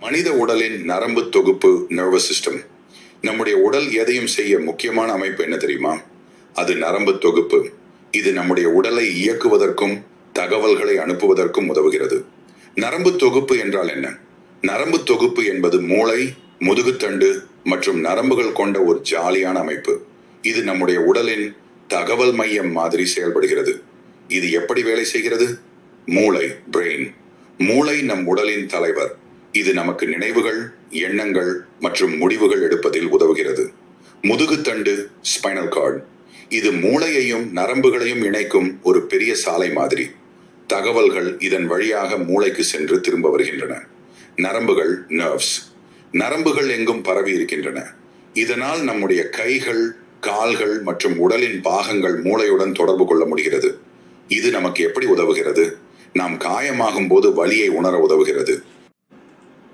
மனித உடலின் நரம்பு தொகுப்பு நர்வஸ் சிஸ்டம் நம்முடைய உடல் எதையும் செய்ய முக்கியமான அமைப்பு என்ன தெரியுமா? அது நரம்பு தொகுப்பு. இது நம்முடைய உடலை இயக்குவதற்கும் தகவல்களை அனுப்புவதற்கும் உதவுகிறது. நரம்பு தொகுப்பு என்றால் என்ன? நரம்பு தொகுப்பு என்பது மூளை முதுகுத்தண்டு மற்றும் நரம்புகள் கொண்ட ஒரு ஜாலியான அமைப்பு. இது நம்முடைய உடலின் தகவல் மையம் மாதிரி செயல்படுகிறது. இது எப்படி வேலை செய்கிறது? மூளை பிரெயின் மூளை நம் உடலின் தலைவர். இது நமக்கு நினைவுகள் எண்ணங்கள் மற்றும் முடிவுகள் எடுப்பதில் உதவுகிறது. முதுகுத்தண்டு ஸ்பைனல் கார்டு இது மூளையையும் நரம்புகளையும் இணைக்கும் ஒரு பெரிய சாலை மாதிரி. தகவல்கள் இதன் வழியாக மூளைக்கு சென்று திரும்ப வருகின்றன. நரம்புகள் நர்வ்ஸ் நரம்புகள் எங்கும் பரவி இருக்கின்றன. இதனால் நம்முடைய கைகள் கால்கள் மற்றும் உடலின் பாகங்கள் மூளையுடன் தொடர்பு கொள்ள முடிகிறது. இது நமக்கு எப்படி உதவுகிறது? நாம் காயமாகும் போது வலியை உணர உதவுகிறது.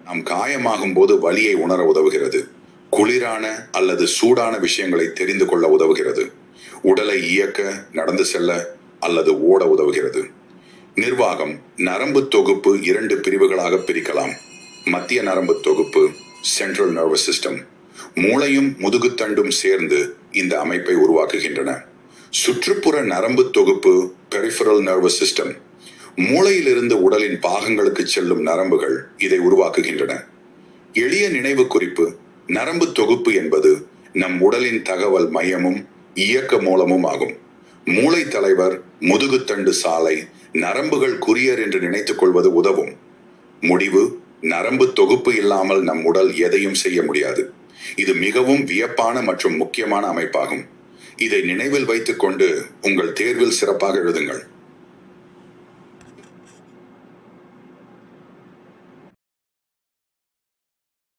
நாம் காயமாகும் போது வலியை உணர உதவுகிறது. குளிரான அல்லது சூடான விஷயங்களை தெரிந்து கொள்ள உதவுகிறது. உடலை இயக்க நடந்து செல்ல அல்லது ஓட உதவுகிறது. நிர்வாகம் நரம்பு தொகுப்பு இரண்டு பிரிவுகளாக பிரிக்கலாம். மத்திய நரம்பு தொகுப்பு சென்ட்ரல் நர்வஸ் சிஸ்டம் மூளையும் முதுகுத்தண்டும் சேர்ந்து இந்த அமைப்பை உருவாக்குகின்றன. சுற்றுப்புற நரம்பு தொகுப்பு பெரிஃபரல் நர்வஸ் சிஸ்டம் மூளையிலிருந்து உடலின் பாகங்களுக்கு செல்லும் நரம்புகள் இதை உருவாக்குகின்றன. எளிய நினைவு குறிப்பு நரம்பு தொகுப்பு என்பது நம் உடலின் தகவல் மையமும் இயக்க மூலமும் ஆகும். மூளை தலைவர் முதுகுத்தண்டு சாலை நரம்புகள் குரியர் என்று நினைத்துக் கொள்வது உதவும். முடிவு நரம்பு தொகுப்பு இல்லாமல் நம் உடல் எதையும் செய்ய முடியாது. இது மிகவும் வியப்பான மற்றும் முக்கியமான அமைப்பாகும். இதை நினைவில் வைத்துக்கொண்டு உங்கள் தேர்வில் சிறப்பாக எழுதுங்கள்.